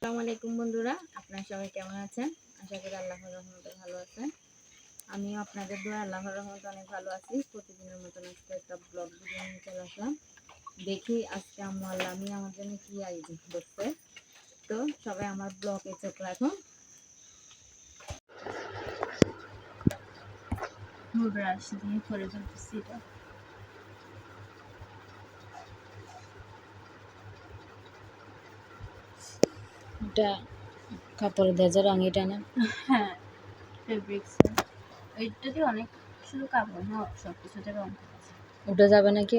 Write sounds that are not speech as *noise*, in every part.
আসসালামু আলাইকুম বন্ধুরা, আপনারা সবাই কেমন আছেন? আশা করি আল্লাহর রহমতে ভালো আছেন। আমিও আপনাদের দোয়া, আল্লাহর রহমতে অনেক ভালো আছি। প্রতিদিনের মতন আজকে একটা ব্লগ ভিডিও নিয়ে চলে আসলাম। দেখি আজকে আম্মু আল্লাহ আমি আমার জন্য কি আয়োজন করছে। তো সবাই আমার ব্লগে চোখ রাখুন। ব্রাশ দিয়ে করে ফেলতেছি এটা। এটা কাপড় দেওয়া যায় রং এটা না হ্যাঁ ফেব্রিক্স এইটাতে অনেক শুধু কাপড় না সব কিছুতে রং উঠে যাবে নাকি?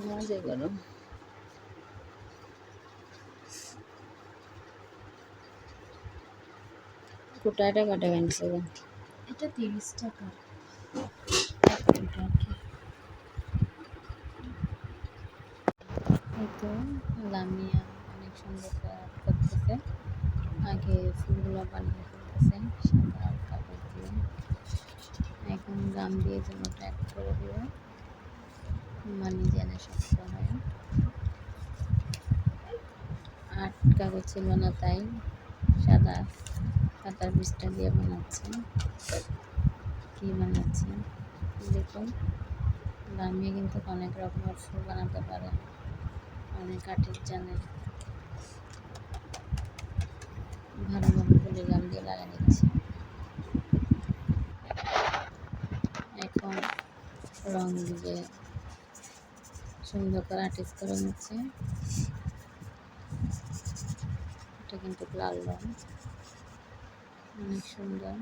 মজা করো কোটাটা কাটা গানছে এটা তিরিশ টাকা। তো লামিয়া অনেক সুন্দর করতেছে। আগে ফুলগুলো বানিয়ে ফেলতেছে সাদা কাপড় দিয়ে। এখন গাম দিয়ে জন্য ট্যাপ করে দিবে। মানে যেন শক্ত হয়। আট কাগজ ছিল না তাই সাদা। পাতার পিসটা দিয়ে বানাচ্ছে। কি বানাচ্ছে? দেখুন লামিয়া কিন্তু অনেক রকমের ফুল বানাতে পারে। অনেক আর্টিস্ট জানে। ভালোভাবে পলিগ্রাম দিয়ে লাগিয়ে নিচ্ছে এখন রং দিয়ে সুন্দর করে আর্টিস্ট করে নিচ্ছে। এটা কিন্তু লাল রং। অনেক সুন্দর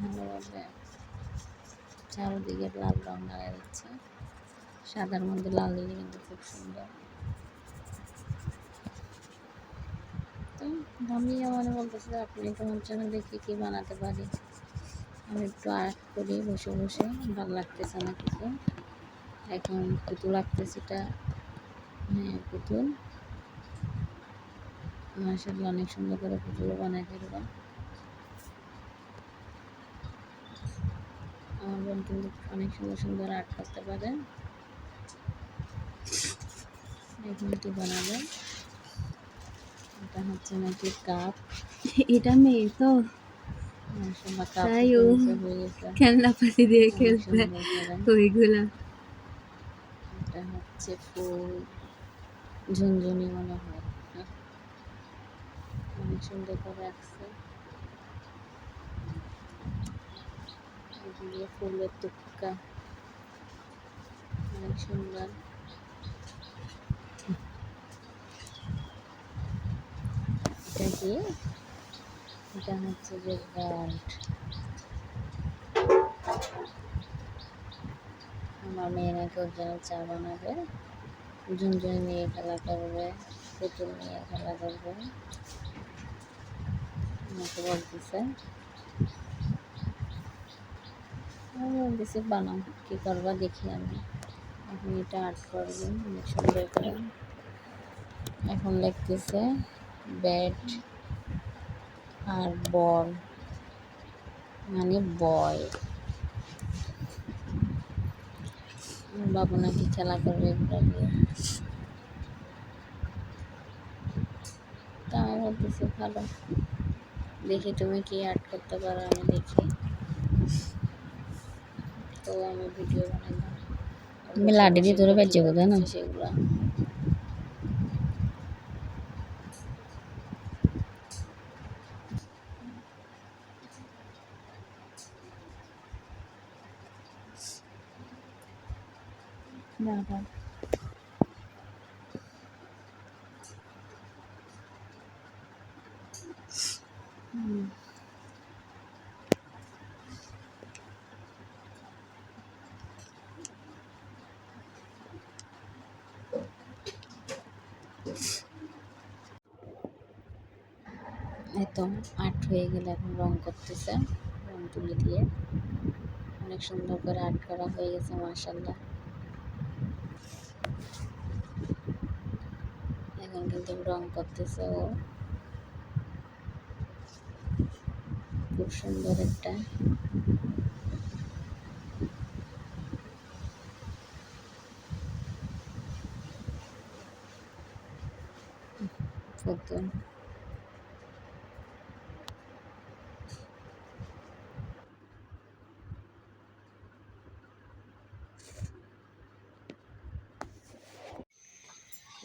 ভালোভাবে চারদিকে লাল রং লাগা দিচ্ছে সাদার মধ্যে লাল দিলে কিন্তু খুব সুন্দর। তো আমি আমার বলতেছি আপনি তোমার জন্য দেখি কি বানাতে পারি? আমি একটু আর্ট করি, বসে বসে। ভালো লাগতেছে না কিছু। এখন পুতুল আঁকতেছি এটা হ্যাঁ পুতুল। মার্শাল্লাহ অনেক সুন্দর করে পুতুলও বানাই ফেলব আমার বোন কিন্তু অনেক সুন্দর সুন্দর আর্ট করতে পারে। এখন কি বানাবে। এটা হচ্ছে নাকি কাপ। এটা মেয়ে তো। মাশাআল্লাহ তাই ও খেলনা পাতি দিয়ে সুন্দর এটা হচ্ছে ফুল। ঝুনঝুনি মনে হয়। অনেক সুন্দর করে রাখছে এগুলো ফুলের টুকা অনেক সুন্দর। এটা কি? এটা হচ্ছে যে গার্ড আমার মেয়েরা কেউ যেন চা বানাবে। ঝুনঝুনি নিয়ে খেলা করবে, পুতুল নিয়ে খেলা করবে। আমাকে বলতেছে। আমি বলতেছি, বানাও, কী করবা দেখি আমি। এখন এটা আর্ট করবে, অনেক সুন্দর করে। এখন লিখতেছে ব্যাট আর বল মানে বয় বাবু নাকি খেলা করবে এগুলো তা আমি বলতেছি, ভালো। দেখি তুমি কি আর্ট করতে পারো আমি দেখি তো আমি ভিডিও বানাইলাম তুমি লাডি দিয়ে ধরে পাইছো কোথায় না? সেগুলো হুম। তো আর্ট হয়ে গেলে এখন রং করতেছে, রং তুলি দিয়ে। অনেক সুন্দর করে আর্ট করা হয়ে গেছে মার্শাল্লাহ একদম রং করতেছে ও। খুব সুন্দর একটা।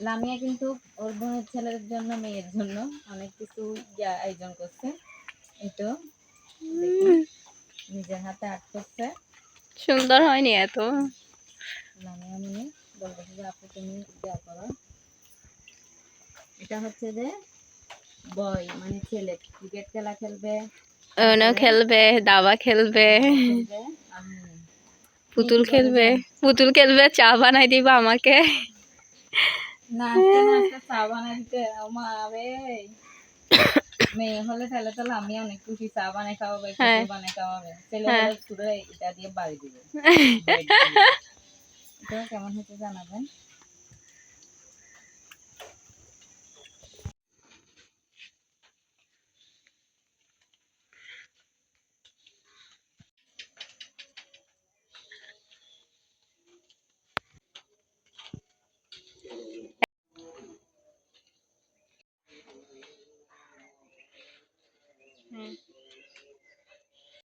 লামিয়া কিন্তু ওর বোনের ছেলের জন্য মেয়ের জন্য অনেক কিছু আয়োজন করছে। দেখুন, নিজের হাতে আর্ট করছে। সুন্দর হয়নি এত। মনে বলতেছে যে আপু তুমি ইয়া করো। এটা হচ্ছে যে বয় মানে ছেলে। ক্রিকেট খেলা খেলবে। ওনাও খেলবে দাবা খেলবে। পুতুল খেলবে। পুতুল খেলবে চা বানাই দিবা আমাকে। নাচতে নাচতে চা বানাই দিতে। *laughs* মেয়ে হলে তাহলে তাহলে আমি অনেক খুশি চা বানাই খাওয়াবে হ্যাঁ। পুতুল বানাই খাওয়াবে ছেলে হ্যাঁ। হলে শুধু এটা দিয়ে বাড়ি দিবে *laughs* কেমন হচ্ছে জানাবেন